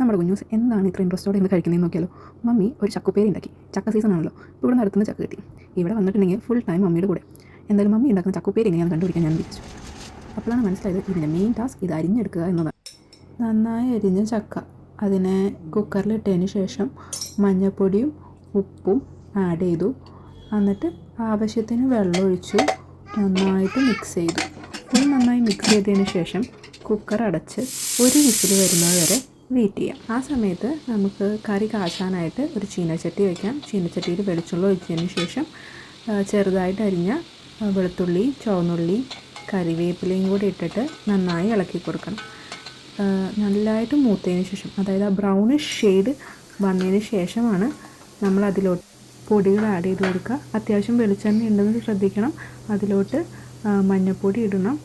നമ്മുടെ കുഞ്ഞൂസ് എന്താണ് ഇത്ര ഇൻട്രസ്റ്റോടെ ഇന്ന് കഴിക്കുന്നതെന്ന് നോക്കിയാലോ? മമ്മി ഒരു ചക്കുപ്പേരി ഉണ്ടാക്കി. ചക്ക സീസൺ ആണല്ലോ. ഇപ്പോൾ ഇവിടെ നടത്തുന്ന ചക്ക കിട്ടി. ഇവിടെ വന്നിട്ടുണ്ടെങ്കിൽ ഫുൾ ടൈം മമ്മിയുടെ കൂടെ. എന്തായാലും മമ്മി ഉണ്ടാക്കുന്ന ചക്കുപ്പേരി എങ്ങനെയാണ് കണ്ടുപിടിക്കാൻ ഞാൻ വിളിച്ചു. അപ്പോഴാണ് മനസ്സിലായത് ഇതിന്റെ മെയിൻ ടാസ്ക് ഇത് അരിഞ്ഞെടുക്കുക എന്നതാണ്. നന്നായി അരിഞ്ഞ ചക്ക. അതിനെ കുക്കറിലിട്ടതിന് ശേഷം മഞ്ഞൾപ്പൊടിയും ഉപ്പും ആഡ് ചെയ്തു. എന്നിട്ട് ആവശ്യത്തിന് വെള്ളം ഒഴിച്ചു നന്നായിട്ട് മിക്സ് ചെയ്തു. ഇത് നന്നായി മിക്സ് ചെയ്തതിന് ശേഷം കുക്കർ അടച്ച് ഒരു വിസിൽ വരുന്നത് വരെ വെയിറ്റ് ചെയ്യാം. ആ സമയത്ത് നമുക്ക് കറി കാച്ചാനായിട്ട് ഒരു ചീനച്ചട്ടി വയ്ക്കാം ചീനച്ചട്ടിയിൽ വെളിച്ചുള്ള ഒഴിച്ചതിന് ശേഷം ചെറുതായിട്ട് അരിഞ്ഞ വെളുത്തുള്ളി ചുവന്നുള്ളി കറിവേപ്പിലയും കൂടി ഇട്ടിട്ട് നന്നായി ഇളക്കി കൊടുക്കണം. നല്ലതായിട്ട് മൂത്തതിന് ശേഷം അതായത് ആ ബ്രൗണിഷ് ഷെയ്ഡ് വന്നതിന് ശേഷമാണ് നമ്മൾ അതിലോട്ട് പൊടികൾ ആഡ് ചെയ്ത് കൊടുക്കുക. അത്യാവശ്യം വെളിച്ചെണ്ണ ഉണ്ടെന്ന് ശ്രദ്ധിക്കണം. അതിലോട്ട് മഞ്ഞൾപ്പൊടി ഇടണം.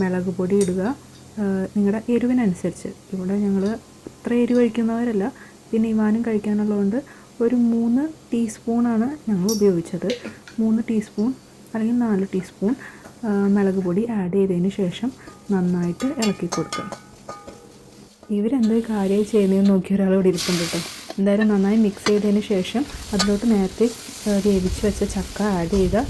മുളക് പൊടി ഇടുക. നിങ്ങളുടെ എരിവിനനുസരിച്ച്. ഇവിടെ ഞങ്ങൾ അത്ര എരിവ് കഴിക്കുന്നവരല്ല. പിന്നെ ഇവാനും കഴിക്കാനുള്ളതുകൊണ്ട് ഒരു മൂന്ന് ടീസ്പൂണാണ് ഞങ്ങൾ ഉപയോഗിച്ചത്. മൂന്ന് ടീസ്പൂൺ അല്ലെങ്കിൽ നാല് ടീസ്പൂൺ മുളക് പൊടി ആഡ് ചെയ്തതിന് ശേഷം നന്നായിട്ട് ഇളക്കി കൊടുക്കുക. ഇവരെന്ത് കാര്യമായി ചെയ്യുന്നതെന്ന് നോക്കി ഒരാൾ ഇവിടെ ഇരിപ്പുണ്ട് കേട്ടോ എന്തായാലും നന്നായി മിക്സ് ചെയ്തതിന് ശേഷം അതിലോട്ട് നേരത്തെ വേവിച്ച് വെച്ച ചക്ക ആഡ് ചെയ്ത്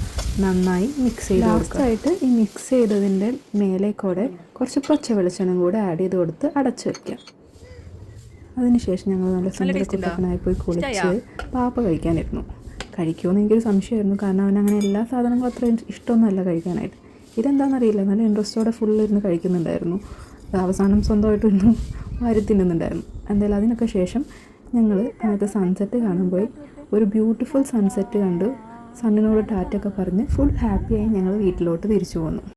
നന്നായി മിക്സ് ചെയ്ത് ലാസ്റ്റായിട്ട് ഈ മിക്സ് ചെയ്തതിന്റെ മേലെ കൂടെ കുറച്ച് പച്ച വെളിച്ചെണ്ണം കൂടെ ആഡ് ചെയ്ത് കൊടുത്ത് അടച്ചു വയ്ക്കാം അതിനുശേഷം ഞങ്ങൾ നല്ല സുന്ദരക്കുട്ടപ്പനായി പോയി കുളിച്ച് പാപ്പ കഴിക്കാനിരുന്നു കഴിക്കുമെന്ന് എനിക്കൊരു സംശയമായിരുന്നു. കാരണം അവൻ അങ്ങനെ എല്ലാ സാധനങ്ങളും അത്ര ഇഷ്ടമൊന്നുമല്ല കഴിക്കാനായിട്ട്. ഇതെന്താണെന്നറിയില്ല നല്ല ഇൻട്രസ്റ്റോടെ ഫുൾ ഇരുന്ന് കഴിക്കുന്നുണ്ടായിരുന്നു. അവസാനം സ്വന്തമായിട്ട് ഇരുന്ന് വാരി തിന്നുന്നുണ്ടായിരുന്നു. എന്തായാലും അതിനൊക്കെ ശേഷം ഞങ്ങൾ അന്നത്തെ സൺസെറ്റ് കാണാൻ പോയി. ഒരു ബ്യൂട്ടിഫുൾ സൺസെറ്റ് കണ്ടു. സണ്ണിനോട് ടാറ്റൊക്കെ പറഞ്ഞ് ഫുൾ ഹാപ്പിയായി ഞങ്ങൾ വീട്ടിലോട്ട് തിരിച്ചു പോന്നു.